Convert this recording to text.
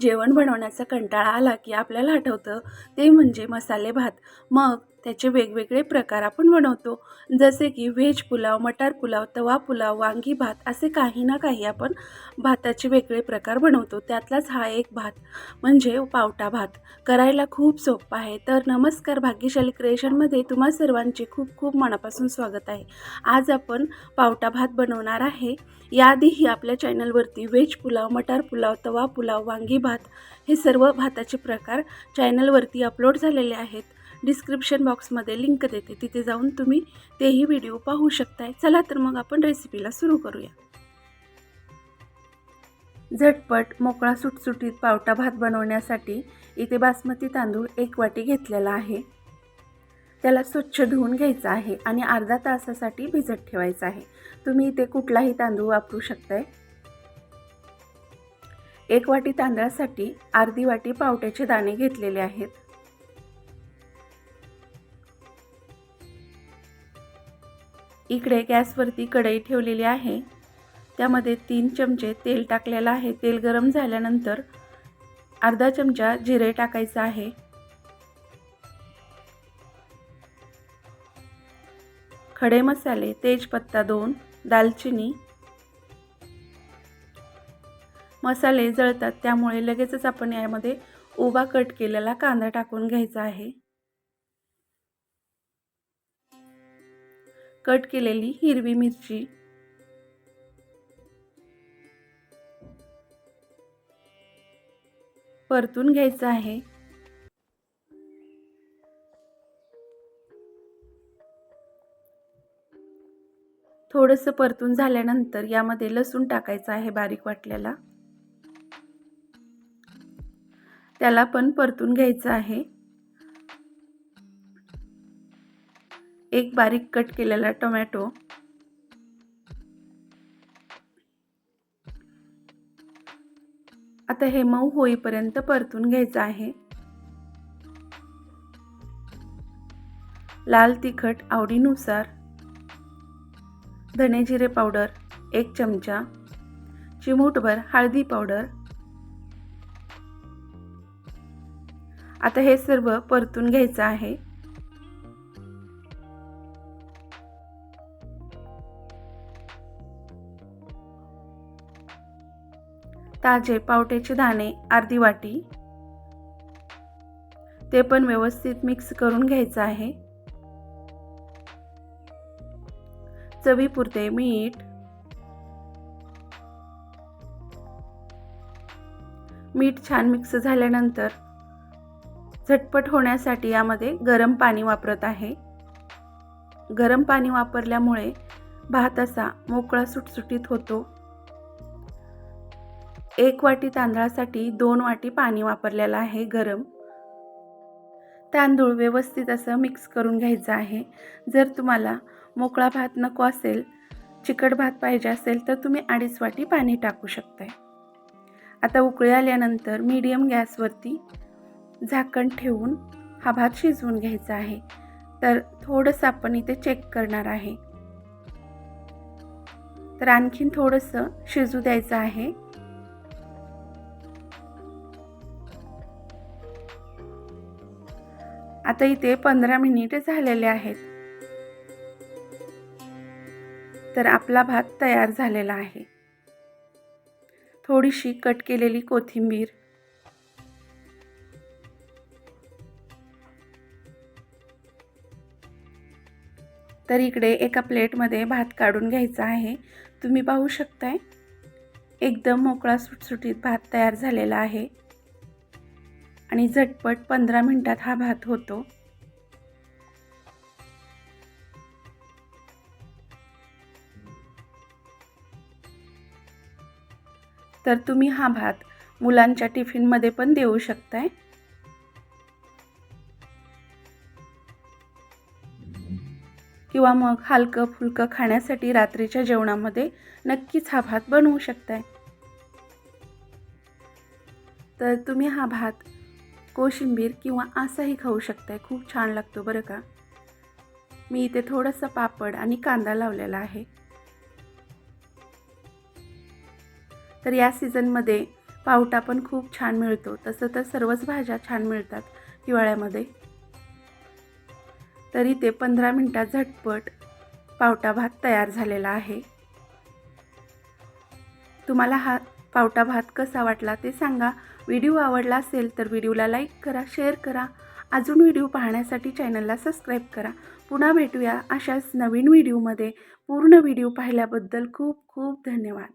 जेवण बनवण्याचा कंटाळा आला की आपल्याला आठवतं ते म्हणजे मसाले भात. मग त्याचे वेगवेगळे प्रकार आपण बनवतो. जसे की व्हेज पुलाव मटार पुलाव तवा पुलाव वांगी भात असे काही ना काही आपण भाताचे वेगळे प्रकार बनवतो. त्यातलाच हा एक भात म्हणजे पावटा भात. करायला खूप सोपं आहे. तर नमस्कार भाग्यशाली क्रिएशनमध्ये तुम्हा सर्वांचे खूप खूप मनापासून स्वागत आहे. आज आपण पावटा भात बनवणार आहे. याआधीही आपल्या चॅनलवरती व्हेज पुलाव मटार पुलाव तवा पुलाव वांगी भात हे सर्व भाताचे प्रकार चॅनलवरती अपलोड झालेले आहेत. डिस्क्रिप्शन बॉक्समध्ये लिंक देते. तिथे जाऊन तुम्ही तेही व्हिडिओ पाहू शकताय. चला तर मग आपण रेसिपीला सुरू करूया. झटपट मोकळा सुटसुटीत पावटा भात बनवण्यासाठी इथे बासमती तांदूळ एक वाटी घेतलेला आहे. त्याला स्वच्छ धुवून घ्यायचा आहे आणि अर्धा तासासाठी भिजत ठेवायचा आहे. तुम्ही इथे कुठलाही तांदूळ वापरू शकताय. एक वाटी तांदळासाठी अर्धी वाटी पावट्याचे दाणे घेतलेले आहेत. इकडे गॅसवरती कढई ठेवलेली आहे. त्यामध्ये तीन चमचे तेल टाकलेलं आहे. तेल गरम झाल्यानंतर अर्धा चमचा जिरे टाकायचं आहे. खडे मसाले तेजपत्ता दोन दालचिनी. मसाले जळतात त्यामुळे लगेचच आपण यामध्ये उभा कट केलेला कांदा टाकून घ्यायचा आहे. कट केलेली हिरवी मिरची. परतून घ्यायचं आहे. थोडंसं परतून झाल्यानंतर यामध्ये लसूण टाकायचं आहे बारीक वाटलेला त्याला पण परतून घ्यायचं आहे. एक बारीक कट केलेला टोमॅटो. आता हे मऊ होईपर्यंत परतून घ्यायचं आहे. लाल तिखट आवडीनुसार. धने जिरे पावडर एक चमचा. चिमूटभर हळदी पावडर. आता हे सर्व परतून घ्यायचं आहे. ताजे पावट्याचे दाणे अर्धी वाटी. ते पण व्यवस्थित मिक्स करून घ्यायचं आहे. चवीपुरते मीठ. मीठ छान मिक्स झाल्यानंतर झटपट होण्यासाठी यामध्ये गरम पाणी वापरत आहे. गरम पाणी वापरल्यामुळे भात असा मोकळा सुटसुटीत होतो. एक वाटी तांदळासाठी दोन वाटी पाणी वापरलेलं आहे गरम. तांदूळ व्यवस्थित असं मिक्स करून घ्यायचं आहे. जर तुम्हाला मोकळा भात नको असेल चिकट भात पाहिजे असेल तर तुम्ही अडीच वाटी पाणी टाकू शकताय. आता उकळी आल्यानंतर मीडियम गॅसवरती झाकण ठेवून हा भात शिजवून घ्यायचा आहे. तर थोडंसं आपण इथे चेक करणार आहे. तर आणखीन थोडंसं शिजू द्यायचं आहे. आता इथे पंधरा मिनिटे झालेले आहेत. तर आपला भात तयार झालेला आहे. थोडीशी कट केलेली कोथिंबीर. तर इकडे एका प्लेटमध्ये भात काढून घ्यायचा आहे. तुम्ही पाहू शकताय एकदम मोकळा सुटसुटीत भात तयार झालेला आहे. आणि झटपट पंधरा मिनटात हा भात होतो. तर तुम्ही हा भात मुलांच्या टिफिनमध्ये पण देऊ शकताय. किंवा मग हलकं फुलकं खाण्यासाठी रात्रीच्या जेवणामध्ये नक्कीच हा भात बनवू शकताय. तर तुम्ही हा भात कोशिंबीर किंवा असाही खाऊ शकताय. खूप छान लागतो बरं का? मी इथे थोडंसं पापड आणि कांदा लावलेला आहे. तर या सीझनमध्ये पावटा पण खूप छान मिळतो. तसं तर सर्वच भाज्या छान मिळतात हिवाळ्यामध्ये. तरी ते पंधरा मिनटात झटपट पावटा भात तयार झालेला आहे. तुम्हाला हा पावटा भात कसा वाटला ते सांगा. व्हिडिओ आवडला असेल तर व्हिडिओला लाईक करा शेअर करा. अजून व्हिडिओ पाहण्यासाठी चॅनलला सबस्क्राईब करा. पुन्हा भेटूया अशाच नवीन व्हिडिओमध्ये. पूर्ण व्हिडिओ पाहिल्याबद्दल खूप खूप धन्यवाद.